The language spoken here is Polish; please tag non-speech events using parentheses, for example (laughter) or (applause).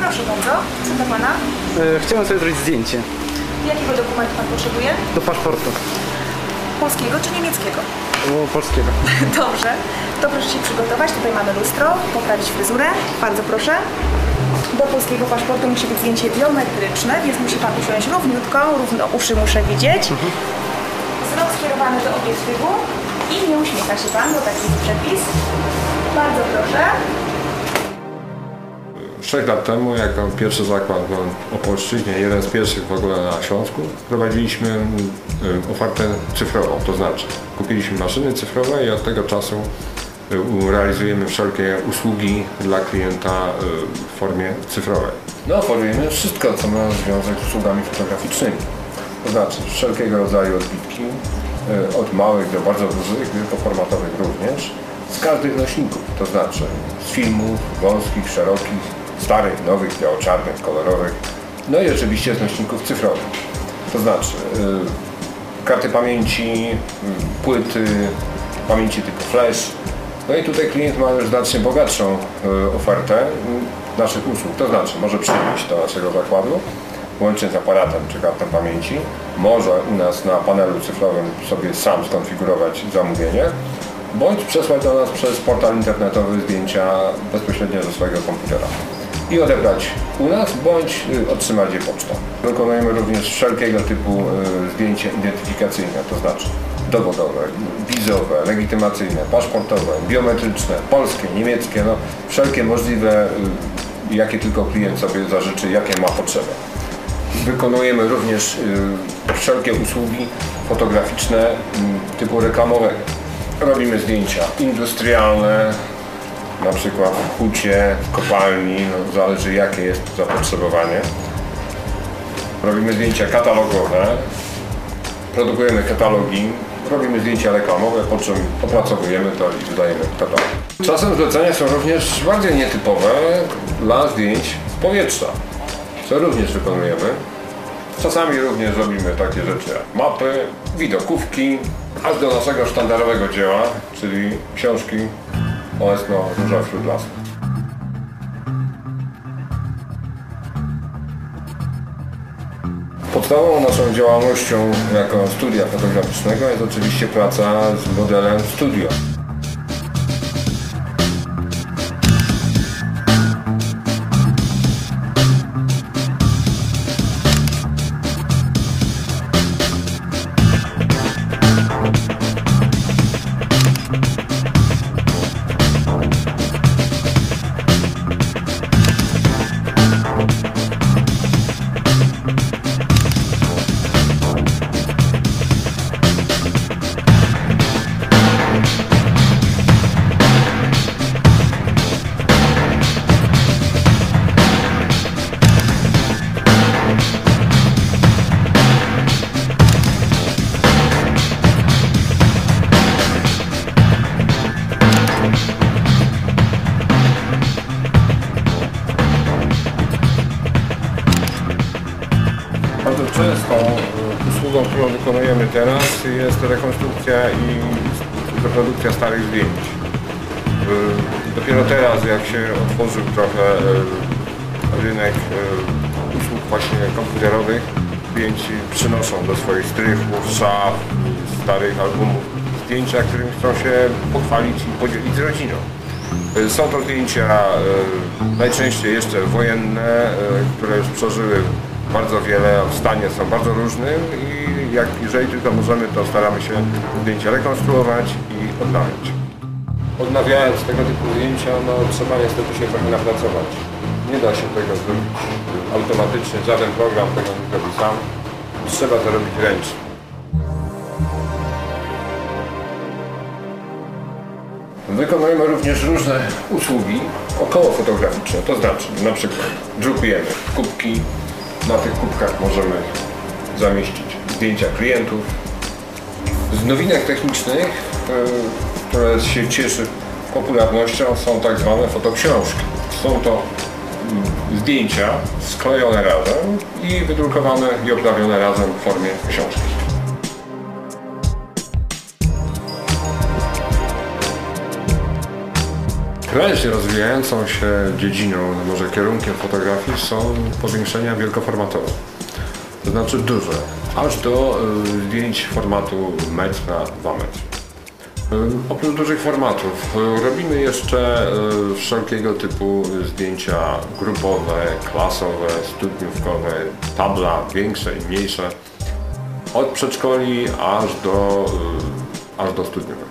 Proszę bardzo, co do Pana? E, Chciałem sobie zrobić zdjęcie Jakiego dokumentu Pan potrzebuje? do paszportu Polskiego czy niemieckiego? o, polskiego. (laughs) Dobrze, to proszę się przygotować. Tutaj mamy lustro, poprawić fryzurę. Bardzo proszę. Do polskiego paszportu musi być zdjęcie biometryczne, więc musi Pan usiąść równiutko, równo uszy muszę widzieć. Mhm. Skierowany do obiektywu i nie uśmiecha się Pan, bo taki jest przepis. Bardzo proszę. 6 lat temu, jako pierwszy zakład w Opolszczyźnie, jeden z pierwszych w ogóle na Śląsku, prowadziliśmy y, ofertę cyfrową, to znaczy kupiliśmy maszyny cyfrowe i od tego czasu y, realizujemy wszelkie usługi dla klienta y, w formie cyfrowej. No, oferujemy wszystko, co ma związek z usługami fotograficznymi. To znaczy wszelkiego rodzaju odbitki, od małych do bardzo dużych, wielkoformatowych również, z każdych nośników, to znaczy z filmów wąskich, szerokich, starych, nowych, biało-czarnych, kolorowych, no i oczywiście z nośników cyfrowych. To znaczy y, karty pamięci, y, płyty, pamięci typu flash. No i tutaj klient ma już znacznie bogatszą y, ofertę y, naszych usług. To znaczy może przyjść do naszego zakładu, łącznie z aparatem czy kartą pamięci. Może u nas na panelu cyfrowym sobie sam skonfigurować zamówienie, bądź przesłać do nas przez portal internetowy zdjęcia bezpośrednio ze swojego komputera i odebrać u nas, bądź y, otrzymać je pocztą. Wykonujemy również wszelkiego typu y, zdjęcia identyfikacyjne, to znaczy dowodowe, wizowe, legitymacyjne, paszportowe, biometryczne, polskie, niemieckie, no wszelkie możliwe, y, jakie tylko klient sobie zażyczy, jakie ma potrzeby. Wykonujemy również y, wszelkie usługi fotograficzne y, typu reklamowego. Robimy zdjęcia industrialne, na przykład w hucie, w kopalni, no, zależy jakie jest zapotrzebowanie. Robimy zdjęcia katalogowe, produkujemy katalogi, robimy zdjęcia reklamowe, po czym opracowujemy to i wydajemy katalog. Czasem zlecenia są również bardziej nietypowe dla zdjęć z powietrza, co również wykonujemy. Czasami również robimy takie rzeczy jak mapy, widokówki, aż do naszego sztandarowego dzieła, czyli książki Olesno Róża wśród lasów. Podstawową naszą działalnością jako studia fotograficznego jest oczywiście praca z modelem studio. Wykonujemy teraz jest rekonstrukcja i reprodukcja starych zdjęć. Y, Dopiero teraz, jak się otworzył trochę y, rynek y, usług właśnie komputerowych, klienci przynoszą do swoich strychów, szaf, starych albumów zdjęcia, którymi chcą się pochwalić i podzielić z rodziną. Są to zdjęcia najczęściej jeszcze wojenne, które już przeżyły bardzo wiele, w stanie są bardzo różnym i jak, jeżeli tylko możemy, to staramy się zdjęcia rekonstruować i odnawiać. Odnawiając tego typu zdjęcia, no trzeba niestety się trochę napracować. Nie da się tego zrobić automatycznie, żaden program tego nie zrobi sam. Trzeba to robić ręcznie. Wykonujemy również różne usługi około fotograficzne, to znaczy na przykład drukujemy kubki, na tych kubkach możemy zamieścić zdjęcia klientów. Z nowinek technicznych, y, które się cieszy popularnością są tak zwane fotoksiążki. Są to mm, zdjęcia sklejone razem i wydrukowane i oprawione razem w formie książki. Prężnie rozwijającą się dziedziną, może kierunkiem fotografii są powiększenia wielkoformatowe. To znaczy duże, aż do y, zdjęć formatu metr na 2 metry. Y, Oprócz dużych formatów y, robimy jeszcze wszelkiego typu zdjęcia grupowe, klasowe, studniówkowe, tabla większe i mniejsze. Od przedszkoli aż do, aż do studniówek.